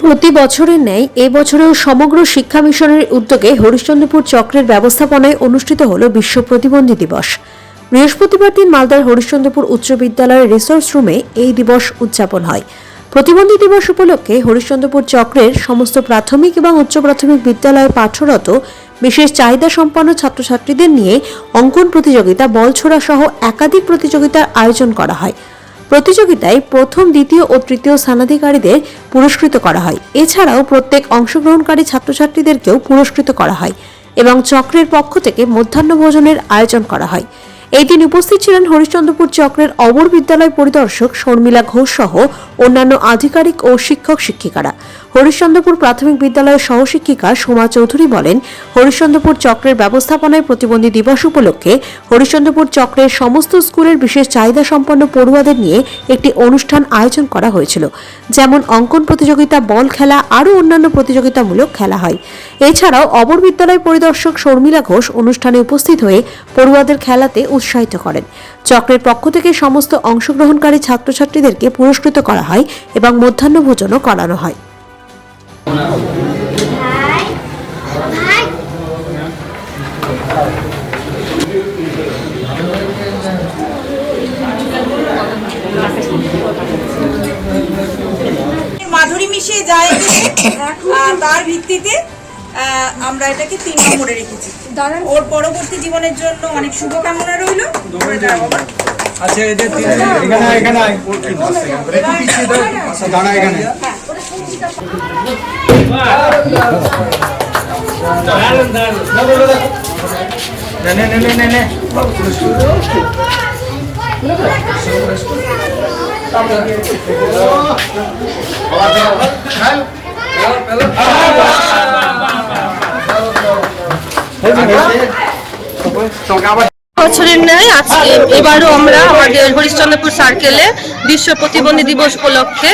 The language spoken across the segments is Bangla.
প্রতি বছরের ন্যায় এবছরেও সমগ্র শিক্ষা মিশনের উদ্যোগে হরিশ্চন্দ্রপুর চক্রের ব্যবস্থাপনায় অনুষ্ঠিত হল বিশ্ব প্রতিবন্ধী দিবস। বৃহস্পতিবার দিন মালদার হরিশ্চন্দ্রপুর উচ্চ বিদ্যালয়ের রিসোর্স রুমে এই দিবস উদযাপন হয়। প্রতিবন্ধী দিবস উপলক্ষে হরিশ্চন্দ্রপুর চক্রের সমস্ত প্রাথমিক এবং উচ্চ প্রাথমিক বিদ্যালয়ে পাঠরত বিশেষ চাহিদা সম্পন্ন ছাত্রছাত্রীদের নিয়ে অঙ্কন প্রতিযোগিতা বলছোড়া সহ একাধিক প্রতিযোগিতার আয়োজন করা হয়। প্রতিযোগিতায় প্রথম, দ্বিতীয় ও তৃতীয় স্থানাধিকারীদের পুরস্কৃত করা হয়। এছাড়াও প্রত্যেক অংশগ্রহণকারী ছাত্রছাত্রীদেরকেও পুরস্কৃত করা হয় এবং চক্রের পক্ষ থেকে মধ্যাহ্ন ভোজনের আয়োজন করা হয়। এই দিন উপস্থিত ছিলেন হরিশ্চন্দ্রপুর চক্রের অবর বিদ্যালয় পরিদর্শক শর্মিলা ঘোষ সহ অন্যান্য আধিকারিক ও শিক্ষক শিক্ষিকারা হরিশ্চন্দ্রপুর প্রাথমিক বিদ্যালয়ের সহশিক্ষিকা সোমা চৌধুরী বলেন, হরিশ্চন্দ্রপুর চক্রের ব্যবস্থাপনায় প্রতিবন্ধী দিবস উপলক্ষে হরিশ্চন্দ্রপুর চক্রের সমস্ত স্কুলের বিশেষ চাহিদা সম্পন্ন পড়ুয়াদের নিয়ে একটি অনুষ্ঠান আয়োজন করা হয়েছিল। যেমন অঙ্কন প্রতিযোগিতা, বল খেলা, আরও অন্যান্য প্রতিযোগিতামূলক খেলা হয়। এছাড়াও অবর বিদ্যালয় পরিদর্শক শর্মিলা ঘোষ অনুষ্ঠানে উপস্থিত হয়ে পড়ুয়াদের খেলাতে উৎসাহিত করেন। চক্রের পক্ষ থেকে সমস্ত অংশগ্রহণকারী ছাত্রছাত্রীদেরকে পুরস্কৃত করা হয় এবং মধ্যাহ্ন ভোজনও করানো হয়। মাধুরী মিশিয়ে যায় আর তার ভিত্তিতে আহ, আমরা এটাকে তিন নম্বরে রেখেছি। ওর পরবর্তী জীবনের জন্য অনেক শুভকামনা রইল। আচ্ছা এদের এখানে এখানে দাঁড়া এখানে। Tocaba বছরের ন্যায় আজকে এবারও আমরা আমাদের হরিশ্চন্দ্রপুর সার্কেলে বিশ্ব প্রতিবন্ধী দিবস উপলক্ষে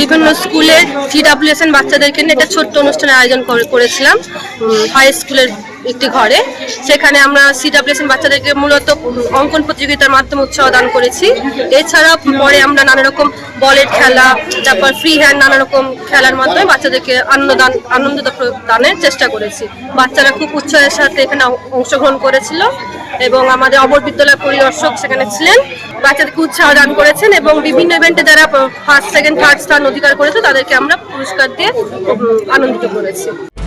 বিভিন্ন স্কুলের সিডাব্লিউএসএন বাচ্চাদেরকে নিয়ে একটা ছোট্ট অনুষ্ঠানের আয়োজন করেছিলাম। হাই স্কুলের একটি ঘরে। সেখানে আমরা সিডাব্লিউএসএন বাচ্চাদেরকে মূলত অঙ্কন প্রতিযোগিতার মাধ্যমে উৎসাহ দান করেছি। এছাড়া পরে আমরা নানা রকম বলের খেলা, তারপর ফ্রি হ্যান্ড নানা রকম খেলার মাধ্যমে বাচ্চাদেরকে আনন্দ দান আনন্দ দানের চেষ্টা করেছি। বাচ্চারা খুব উৎসাহের সাথে এখানে অংশগ্রহণ করেছিল এবং আমাদের অবর বিদ্যালয় পরিদর্শক সেখানে ছিলেন। বাচ্চাদেরকে উৎসাহ দান করেছেন এবং বিভিন্ন ইভেন্টে যারা ফার্স্ট সেকেন্ড থার্ড স্থান অধিকার করেছে, তাদেরকে আমরা পুরস্কার দিয়ে আনন্দিত করেছি।